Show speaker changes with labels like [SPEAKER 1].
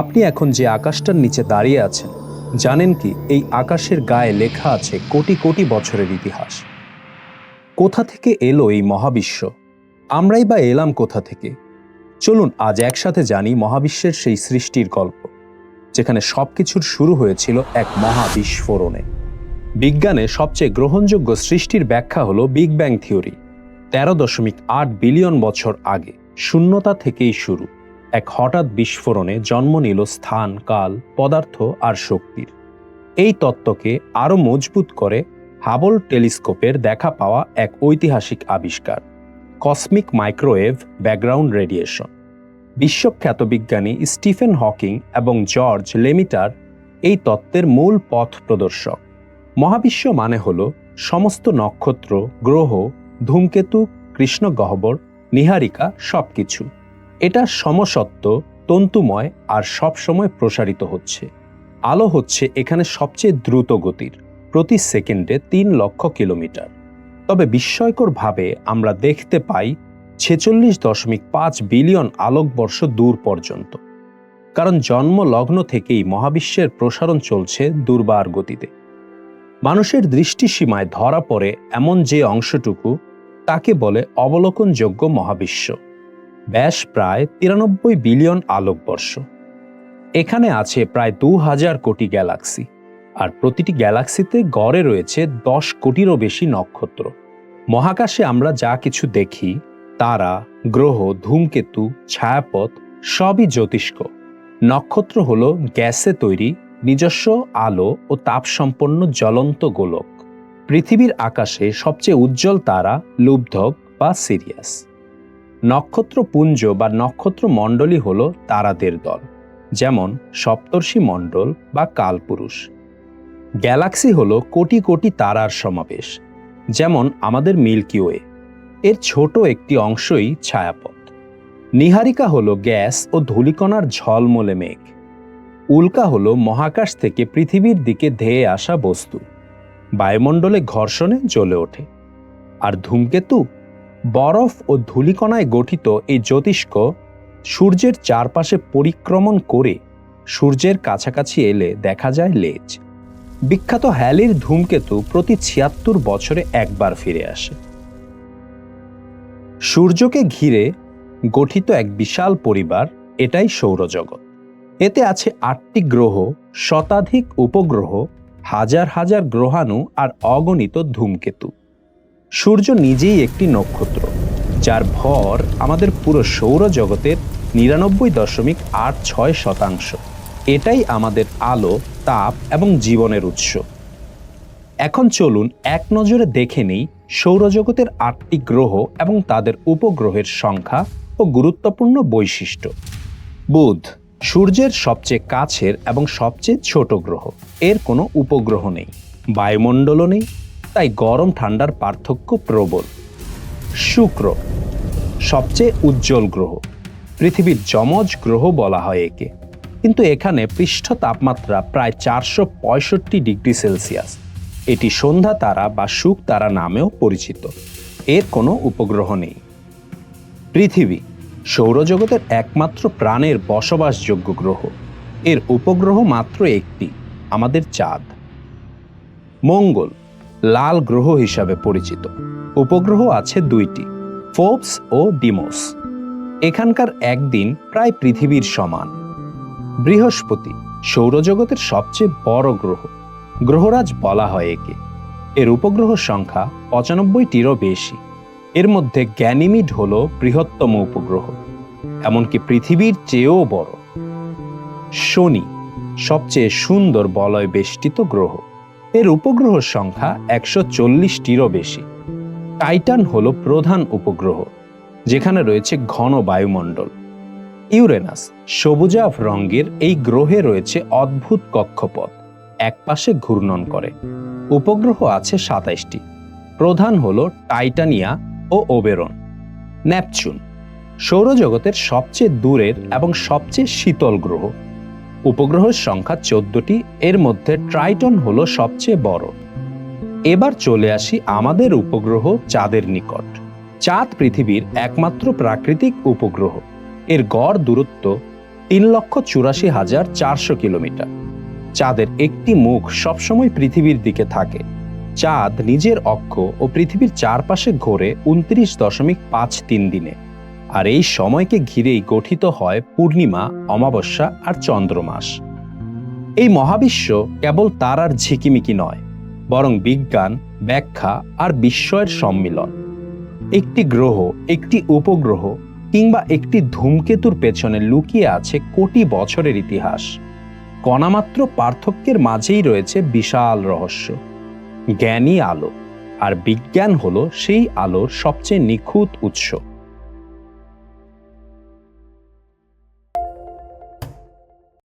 [SPEAKER 1] আপনি এখন যে আকাশটার নিচে দাঁড়িয়ে আছেন, জানেন কি এই আকাশের গায়ে লেখা আছে কোটি কোটি বছরের ইতিহাস। কোথা থেকে এলো এই মহাবিশ্ব? আমরাই বা এলাম কোথা থেকে? চলুন আজ একসাথে জানি মহাবিশ্বের সেই সৃষ্টির গল্প, যেখানে সবকিছুর শুরু হয়েছিল এক মহাবিস্ফোরণে। বিজ্ঞানে সবচেয়ে গ্রহণযোগ্য সৃষ্টির ব্যাখ্যা হলো বিগ ব্যাং থিওরি, তেরো দশমিক আট বিলিয়ন বছর আগে, শূন্যতা থেকেই শুরু। এক হঠাৎ বিস্ফোরণে জন্ম নিল স্থান, কাল, পদার্থ আর শক্তির। এই তত্ত্বকে আরও মজবুত করে হাবল টেলিস্কোপের দেখা পাওয়া এক ঐতিহাসিক আবিষ্কার, কসমিক মাইক্রোওয়েভ ব্যাকগ্রাউন্ড রেডিয়েশন। বিশ্বখ্যাত বিজ্ঞানী স্টিফেন হকিং এবং জর্জ লেমিটার এই তত্ত্বের মূল পথ প্রদর্শক। মহাবিশ্ব মানে হল সমস্ত নক্ষত্র, গ্রহ, ধূমকেতু, কৃষ্ণ গহ্বর, নিহারিকা সবকিছু। এটা সমসত্ব তন্তুময় আর সবসময় প্রসারিত হচ্ছে। আলো হচ্ছে এখানে সবচেয়ে দ্রুত গতির, প্রতি সেকেন্ডে তিন লক্ষ কিলোমিটার। তবে বিস্ময়করভাবে আমরা দেখতে পাই ছেচল্লিশ দশমিক পাঁচ বিলিয়ন আলোকবর্ষ দূর পর্যন্ত। কারণ জন্ম লগ্ন থেকেই মহাবিশ্বের প্রসারণ চলছে দুর্বার গতিতে। মানুষের দৃষ্টিসীমায় ধরা পড়ে এমন যে অংশটুকু, তাকে বলে অবলোকনযোগ্য মহাবিশ্ব। ব্যাস প্রায় তিরানব্বই বিলিয়ন আলোকবর্ষ। এখানে আছে প্রায় দু হাজার কোটি গ্যালাক্সি, আর প্রতিটি গ্যালাক্সিতে গড়ে রয়েছে দশ কোটিরও বেশি নক্ষত্র। মহাকাশে আমরা যা কিছু দেখি, তারা, গ্রহ, ধূমকেতু, ছায়াপথ, সবই জ্যোতিষ্ক। নক্ষত্র হল গ্যাসে তৈরি, নিজস্ব আলো ও তাপসম্পন্ন জ্বলন্ত গোলক। পৃথিবীর আকাশে সবচেয়ে উজ্জ্বল তারা লুব্ধক বা সিরিয়াস। নক্ষত্রপুঞ্জ বা নক্ষত্র মণ্ডলী হল তারাদের দল, যেমন সপ্তর্ষি মণ্ডল বা কালপুরুষ। গ্যালাক্সি হল কোটি কোটি তারার সমাবেশ, যেমন আমাদের মিল্কি ওয়ে। এর ছোট একটি অংশই ছায়াপথ। নিহারিকা হল গ্যাস ও ধূলিকণার ঝলমলে মেঘ। উল্কা হল মহাকাশ থেকে পৃথিবীর দিকে ধেয়ে আসা বস্তু। বায়ুমণ্ডলে ঘর্ষণে জ্বলে ওঠে। আর ধূমকেতু বরফ ও ধূলিকণায় গঠিত এই জ্যোতিষ্ক সূর্যের চারপাশে পরিক্রমণ করে সূর্যের কাছাকাছি এলে দেখা যায় লেজ। বিখ্যাত হ্যালির ধূমকেতু প্রতি ছিয়াত্তর বছরে একবার ফিরে আসে। সূর্যকে ঘিরে গঠিত এক বিশাল পরিবার এটাই সৌরজগৎ। এতে আছে আটটি গ্রহ, শতাধিক উপগ্রহ, হাজার হাজার গ্রহাণু আর অগণিত ধূমকেতু। সূর্য নিজেই একটি নক্ষত্র, যার ভর আমাদের পুরো সৌরজগতের নিরানব্বই দশমিক আট ছয় শতাংশ। এটাই আমাদের আলো, তাপ এবং জীবনের উৎস। এখন চলুন এক নজরে দেখে নিই সৌরজগতের আটটি গ্রহ এবং তাদের উপগ্রহের সংখ্যা ও গুরুত্বপূর্ণ বৈশিষ্ট্য। বুধ, সূর্যের সবচেয়ে কাছের এবং সবচেয়ে ছোট গ্রহ। এর কোনো উপগ্রহ নেই, বায়ুমণ্ডলও নেই তাই গরম ঠান্ডার পার্থক্য প্রবল। শুক্র, সবচেয়ে উজ্জ্বল গ্রহ। পৃথিবীর যমজ গ্রহ বলা হয় একে। কিন্তু এখানে পৃষ্ঠ তাপমাত্রা প্রায় চারশো পঁয়ষট্টি ডিগ্রি সেলসিয়াস। এটি সন্ধ্যা তারা বা সুখ তারা নামেও পরিচিত। এর কোনো উপগ্রহ নেই। পৃথিবী, সৌরজগতের একমাত্র প্রাণের বসবাসযোগ্য গ্রহ। এর উপগ্রহ মাত্র একটি, আমাদের চাঁদ। মঙ্গল লাল গ্রহ হিসাবে পরিচিত। উপগ্রহ আছে দুইটি, ফোবস ও ডিমোস। এখানকার একদিন প্রায় পৃথিবীর সমান। বৃহস্পতি সৌরজগতের সবচেয়ে বড় গ্রহ। গ্রহরাজ বলা হয় একে। এর উপগ্রহ সংখ্যা পঁচানব্বইটিরও বেশি। এর মধ্যে গ্যানিমিড হল বৃহত্তম উপগ্রহ, এমনকি পৃথিবীর চেয়েও বড়। শনি সবচেয়ে সুন্দর বলয় বেষ্টিত গ্রহ। এর উপগ্রহ সংখ্যা একশো চল্লিশটিরও বেশি। টাইটান হল প্রধান উপগ্রহ, যেখানে রয়েছে ঘন বায়ুমণ্ডল। ইউরেনাস, সবুজাভ রঙের এই গ্রহে রয়েছে অদ্ভুত কক্ষপথ, একপাশে ঘূর্ণন করে। উপগ্রহ আছে সাতাইশটি, প্রধান হল টাইটানিয়া ও ওবেরন। ন্যাপচুন সৌরজগতের সবচেয়ে দূরের এবং সবচেয়ে শীতল গ্রহ। উপগ্রহের সংখ্যা চোদ্দটি, এর মধ্যে ট্রাইটন হল সবচেয়ে বড়। এবার চলে আসি আমাদের উপগ্রহ চাঁদের নিকট। চাঁদ পৃথিবীর একমাত্র প্রাকৃতিক উপগ্রহ। এর গড় দূরত্ব তিন লক্ষ চুরাশি হাজার চারশো কিলোমিটার। চাঁদের একটি মুখ সবসময় পৃথিবীর দিকে থাকে। চাঁদ নিজের অক্ষ ও পৃথিবীর চারপাশে ঘোরে উনত্রিশ দশমিক পাঁচ তিন দিনে। আর এই সময়কে ঘিরেই গঠিত হয় পূর্ণিমা, অমাবস্যা আর চন্দ্রমাস। এই মহাবিশ্ব কেবল তার আর ঝিকিমিকি নয়, বরং বিজ্ঞান, ব্যাখ্যা আর বিস্ময়ের সম্মিলন। একটি গ্রহ, একটি উপগ্রহ কিংবা একটি ধূমকেতুর পেছনে লুকিয়ে আছে কোটি বছরের ইতিহাস। কণামাত্র পার্থক্যের মাঝেই রয়েছে বিশাল রহস্য। জ্ঞানী আলো, আর বিজ্ঞান হলো সেই আলোর সবচেয়ে নিখুঁত উৎস।